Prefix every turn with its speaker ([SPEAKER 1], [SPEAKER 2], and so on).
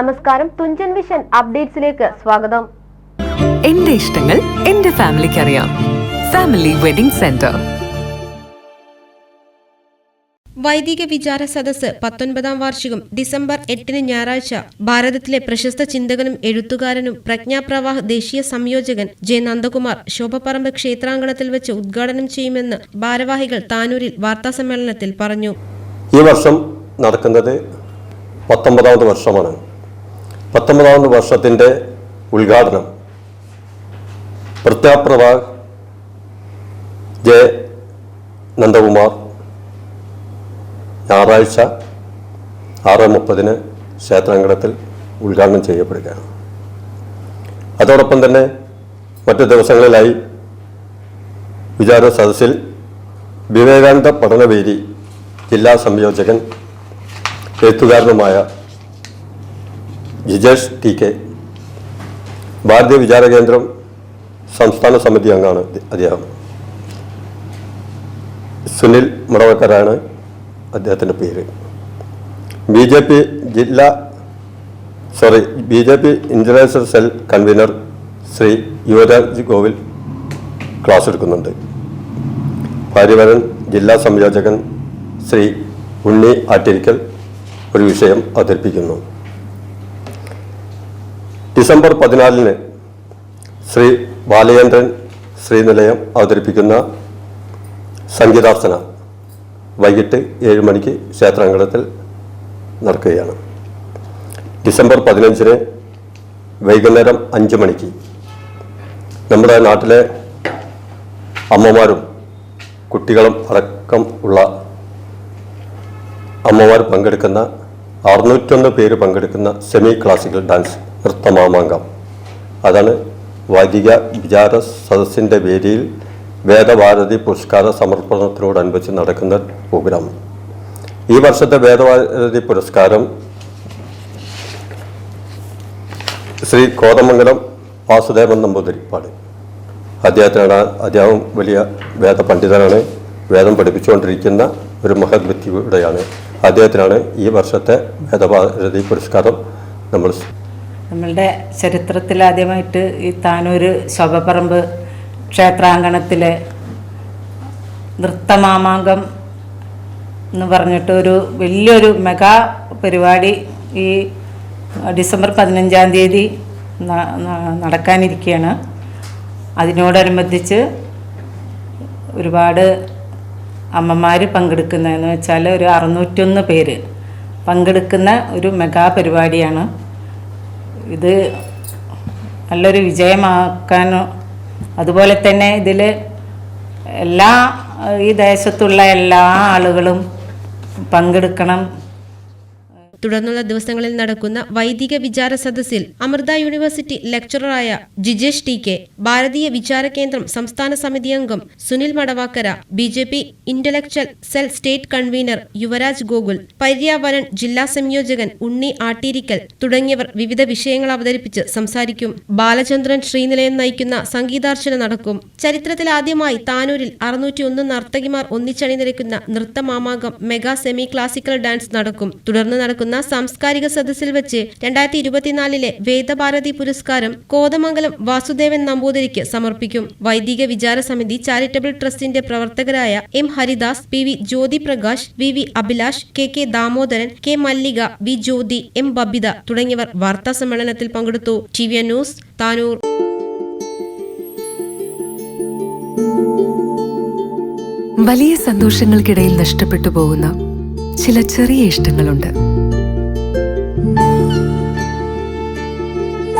[SPEAKER 1] നമസ്കാരം തുഞ്ചൻ വിഷൻ അപ്ഡേറ്റ്സിലേക്ക് സ്വാഗതം.
[SPEAKER 2] എന്റെ ഇഷ്ടങ്ങൾ എന്റെ ഫാമിലിക്ക് അറിയാം ഫാമിലി വെഡിംഗ് സെന്റർ.
[SPEAKER 3] വൈദിക വിചാര സദസ് പത്തൊൻപതാം വാർഷികം ഡിസംബർ എട്ടിന് ഞായറാഴ്ച ഭാരതത്തിലെ പ്രശസ്ത ചിന്തകനും എഴുത്തുകാരനും പ്രജ്ഞാപ്രവാഹ ദേശീയ സംയോജകൻ ജെ നന്ദകുമാർ ശോഭപ്പറമ്പ് ക്ഷേത്രാങ്കണത്തിൽ വെച്ച് ഉദ്ഘാടനം ചെയ്യുമെന്ന് ഭാരവാഹികൾ താനൂരിൽ വാർത്താസമ്മേളനത്തിൽ പറഞ്ഞു.
[SPEAKER 4] ഈ വർഷം നടക്കുന്നത് പത്തൊമ്പതാമത് വർഷമാണ്. പത്തൊമ്പതാമത് വർഷത്തിന്റെ ഉദ്ഘാടനം പ്രത്യാപ്രഭ ജെ നന്ദകുമാർ ഞായറാഴ്ച ആറ് മുപ്പതിന് ക്ഷേത്രാങ്കണത്തിൽ ഉദ്ഘാടനം ചെയ്യപ്പെടുകയാണ്. അതോടൊപ്പം തന്നെ മറ്റു ദിവസങ്ങളിലായി വിചാര സദസ്സിൽ വിവേകാനന്ദ പഠനവേദി ജില്ലാ സംയോജകൻ എഴുത്തുകാരനുമായ ജിജേഷ് ടി കെ. ഭാരതീയ വിചാര കേന്ദ്രം സംസ്ഥാന സമിതി അംഗമാണ് അദ്ദേഹം. സുനിൽ മുടവക്കരാണ് അദ്ദേഹത്തിന്റെ പേര്. ബി ജെ പി ജില്ലാ sorry B J P international cell convenor Shri Yuvaraj ഗോവിൽ class എടുക്കുന്നുണ്ട്. ഭാര്യവരൻ ജില്ലാ സംയോജകൻ ശ്രീ ഉണ്ണി ആട്ടിരിക്കൽ ഒരു വിഷയം അവതരിപ്പിക്കുന്നു. ഡിസംബർ പതിനാലിന് ശ്രീ ബാലചന്ദ്രൻ ശ്രീനിലയം അവതരിപ്പിക്കുന്ന സംഗീതാർച്ചന വൈകിട്ട് ഏഴ് മണിക്ക് ക്ഷേത്രാങ്കണത്തിൽ നടക്കുകയാണ്. ഡിസംബർ പതിനഞ്ചിന് വൈകുന്നേരം അഞ്ച് മണിക്ക് നമ്മുടെ നാട്ടിലെ അമ്മമാരും കുട്ടികളും അടക്കം ഉള്ള അമ്മമാർ പങ്കെടുക്കുന്ന അറുന്നൂറ്റൊന്ന് പേര് പങ്കെടുക്കുന്ന സെമി ക്ലാസിക്കൽ ഡാൻസ് നൃത്തമാമാങ്കം. അതാണ് വൈദിക വിചാര സദസ്സിന്റെ വേദിയിൽ വേദഭാരതി പുരസ്കാര സമർപ്പണത്തിനോടനുബന്ധിച്ച് നടക്കുന്ന പ്രോഗ്രാം. ഈ വർഷത്തെ വേദഭാരതി പുരസ്കാരം ശ്രീ കോതമംഗലം വാസുദേവൻ നമ്പൂതിരിപ്പാട്. അദ്ദേഹത്തിനാണ് അദ്ദേഹം വലിയ വേദ പണ്ഡിതനാണ് വേദം പഠിപ്പിച്ചുകൊണ്ടിരിക്കുന്ന ഒരു മഹത് വ്യക്തിയുടെയാണ് അദ്ദേഹത്തിനാണ് ഈ വർഷത്തെ വേദഭാരതി പുരസ്കാരം നമ്മൾ
[SPEAKER 5] നമ്മളുടെ ചരിത്രത്തിൽ ആദ്യമായിട്ട് ഈ താനൂർ ശോഭപ്പറമ്പ് ക്ഷേത്രാങ്കണത്തിലെ നൃത്തമാമാങ്കം എന്ന് പറഞ്ഞിട്ട് ഒരു വലിയൊരു മെഗാ പരിപാടി ഈ ഡിസംബർ പതിനഞ്ചാം തീയതി നടക്കാനിരിക്കുകയാണ് അതിനോടനുബന്ധിച്ച് ഒരുപാട് അമ്മമാർ പങ്കെടുക്കുന്നതെന്ന് വെച്ചാൽ ഒരു അറുന്നൂറ്റൊന്ന് പേര് പങ്കെടുക്കുന്ന ഒരു മെഗാ പരിപാടിയാണ്. ഇത് നല്ലൊരു വിജയമാക്കാൻ അതുപോലെ തന്നെ ഇതിൽ എല്ലാ ഈ ദേശത്തുള്ള എല്ലാ ആളുകളും പങ്കെടുക്കണം.
[SPEAKER 3] തുടർന്നുള്ള ദിവസങ്ങളിൽ നടക്കുന്ന വൈദിക വിചാര സദസ്സിൽ അമൃത യൂണിവേഴ്സിറ്റി ലെക്ചററായ ജിജേഷ് ടി കെ ഭാരതീയ വിചാര കേന്ദ്രം സംസ്ഥാന സമിതി അംഗം Sunil Madavakkara B J P intellectual cell state convenor Yuvaraj Gokul Paryavaran ജില്ലാ സംയോജകൻ ഉണ്ണി ആട്ടിരിക്കൽ തുടങ്ങിയവർ വിവിധ വിഷയങ്ങൾ അവതരിപ്പിച്ച് സംസാരിക്കും. ബാലചന്ദ്രൻ ശ്രീനിലയൻ നയിക്കുന്ന സംഗീതാർച്ചന നടക്കും. ചരിത്രത്തിൽ ആദ്യമായി താനൂരിൽ അറുന്നൂറ്റി ഒന്ന് നർത്തകിമാർ ഒന്നിച്ചണിനിരക്കുന്ന നൃത്തമാമാകം മെഗാ സെമി ക്ലാസിക്കൽ ഡാൻസ് നടക്കും. തുടർന്ന് നടക്കുന്ന സാംസ്കാരിക സദസ്സിൽ വെച്ച് രണ്ടായിരത്തി ഇരുപത്തിനാലിലെ വേദഭാരതി പുരസ്കാരം കോതമംഗലം വാസുദേവൻ നമ്പൂതിരിക്ക് സമർപ്പിക്കും. വൈദിക വിചാര സമിതി ചാരിറ്റബിൾ ട്രസ്റ്റിന്റെ പ്രവർത്തകരായ M Haridas P V Jyothi Prakash V V Abhilash K K Damodaran K Mallika V Jyothi M Babitha തുടങ്ങിയവർ വാർത്താ സമ്മേളനത്തിൽ പങ്കെടുത്തു. T V news Tanur.
[SPEAKER 2] വലിയ സന്തോഷങ്ങൾക്കിടയിൽ നഷ്ടപ്പെട്ടു പോകുന്ന ചില ചെറിയ ഇഷ്ടങ്ങളുണ്ട്.